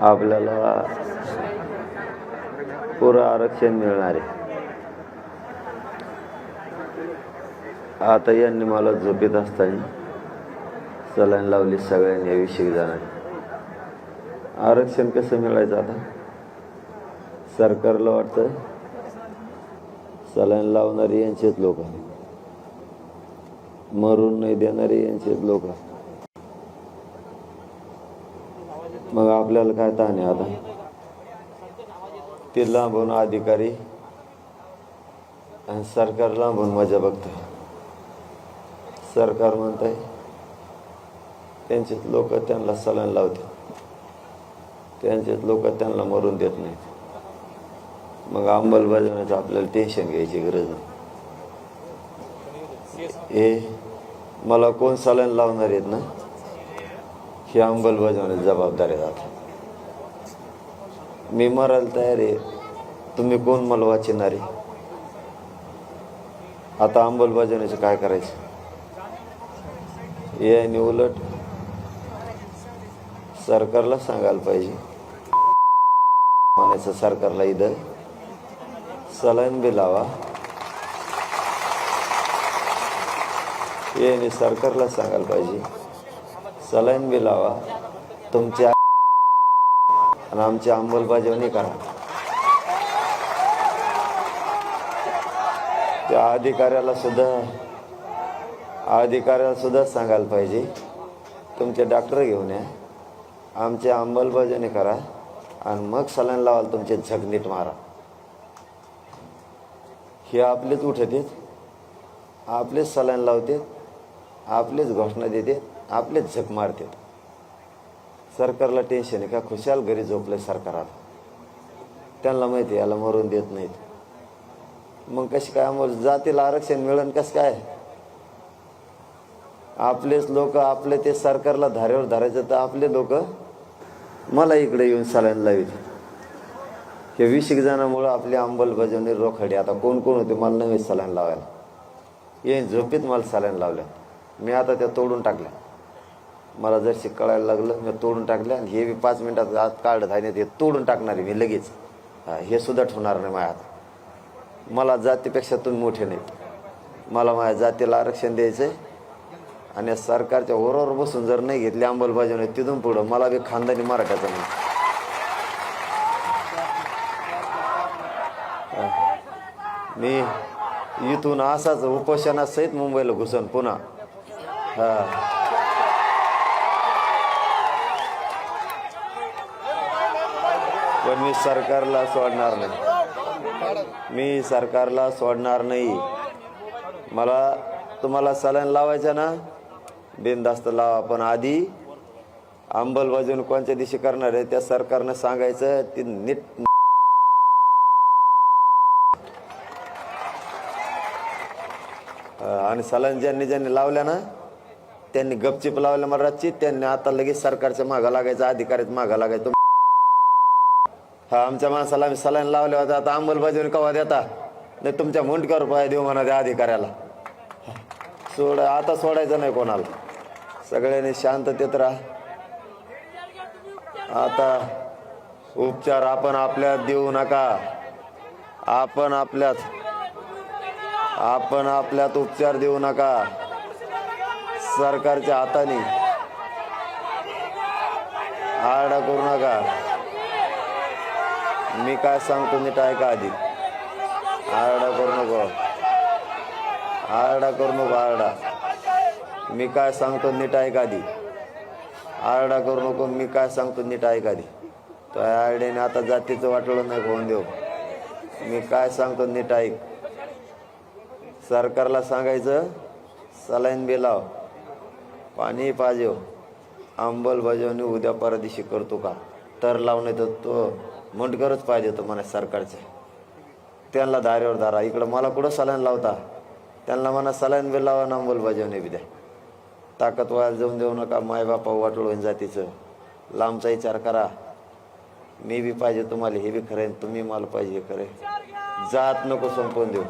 आपल्याला पुरं आरक्षण मिळणार आहे. आता यांनी मला झोपेत असताना सलाईन लावली सगळ्यांनी याविषयी जाणार आरक्षण कसं मिळायचं आता? सरकारला वाटतं सलाईन लावणारे यांचेच लोक मरून नाही देणारे यांचेच लोक मग आपल्याला काय ताण आहे आता? ते लांबून अधिकारी आणि सरकार लांबून मजा बघतोय सरकार म्हणतंय त्यांचेच लोक त्यांना सलन लावते त्यांचेच लोक त्यांना मरून देत नाहीत. मग अंमलबजावण्याचं आपल्याला टेन्शन घ्यायची गरज नाही. हे मला कोण सलन लावणार आहेत ना? ही अंमलबजावणी जबाबदारी आता मी मरायला तयार आहे. तुम्ही कोण मला वाचिणार आहे. आता अंमलबजावण्याचं काय करायचं? याने उलट सरकारला सांगायला पाहिजे. म्हणायचं सरकारला इथं सलाईन बी लावा. याने सरकारला सांगायला पाहिजे. सलाईन बी लावा. तुमच्या आणि आमची अंमलबजावणी करा. त्या अधिकाऱ्याला सुद्धा अधिकाऱ्याला सुद्धा सांगायला पाहिजे. तुमचे डॉक्टर घेऊन या. आमची अंमलबजावणी करा. आणि मग सलाईन लावाल तुमचे झगनीट मारा. हे आपलेच उठत आहेत आपलेच सलाईन लावतात. आपलेच घोषणा देतात. आपलेच झक मारतात. सरकारला टेन्शन आहे का? खुशाल घरी झोपलंय सरकारात त्यांना माहिती याला मरून देत नाहीत. मग कशी काय मग जातीला आरक्षण मिळेल कसं काय? आपलेच लोक आपले ते सरकारला धारेवर धरायचं तर आपले लोक मला इकडे येऊन सलाईन लावित. हे वीस एक जणांमुळं आपली अंमलबजावणी रोखडी. आता कोण कोण होते मला नवीन सलाईन लावायला. येईन झोपेत मला सलाईन लावल्या. मी आता त्या तोडून टाकल्या. मला जर कळायला लागलं मी तोडून टाकल्या आणि हे बी पाच मिनिटात आत कार्ड आहे हे तोडून टाकणार आहे मी लगेच. हे सुद्धा ठेवणार नाही माझ्या हातात. मला जातीपेक्षा तुम्ही मोठे नाही. मला माझ्या जातीला आरक्षण द्यायचं आहे आणि सरकारच्या ओरावर बसून जर नाही घेतली अंमलबजावणी तिथून पुढं मला बी खानदानी मराठ्याचा नाही. मी इथून असाच उपोषणासहित मुंबईला घुसन पुन्हा. हा. पण मी सरकारला सोडणार नाही. मी सरकारला सोडणार नाही. मला तुम्हाला सलाईन लावायचं ना? बिनधास्त लावा पण आधी अंमलबजावणी कोणत्या दिवशी करणार आहे त्या सरकारनं सांगायचं ती नीट आणि सलाईन ज्यांनी ज्यांनी लावल्या ना त्यांनी गपचिप लावल्या महाराजची त्यांनी आता लगेच सरकारच्या मागा लागायचं अधिकारीत मागा लागायचं. हा आमच्या माणसाला आम्ही सलाईन लावले होते. आता अंमलबजावणी कवा देता? नाही तुमच्या मुंडक्यावर पाय देऊ म्हणा त्या अधिकाऱ्याला. सोड आता सोडायचं नाही कोणाला. सगळ्यांनी शांततेत राहा. आता उपचार आपण आपल्यात देऊ नका. आपण आपल्यात आपण आपल्यात उपचार देऊ नका. सरकारच्या हाताने आरडा करू नका. मी काय सांगतो नीट ऐका आधी. आरडा करू नको. आरडा करू नको आरडा. मी काय सांगतो नीट ऐका आधी. आरडा करू नको मी काय सांगतो नीट ऐका आधी. तो आरड्याने आता जातीचं वाटलं नाही होऊन देऊ. मी काय सांगतो नीट ऐक. सरकारला सांगायचं सलाईन बी लाव. पाणी पाहिजे अंमलबजावणी उद्या परदेशी करतो का? तर लावणे तर तो. मुंडकरच पाहिजे होतं म्हणा सरकारचे. त्यांना दारेवर दारा. इकडं मला कुठं सलाईन लावता? त्यांना म्हणा सलाईन बी लावा ना अंमलबजावणी बी द्या. ताकद व्हायला जाऊन देऊ नका मायबापा वाटोळ होईन जातीचं. लांबचा विचार करा. मी बी पाहिजे तुम्हाला हे बी खरं तुम्ही मला पाहिजे हे खरं जात नको संपवून देऊ.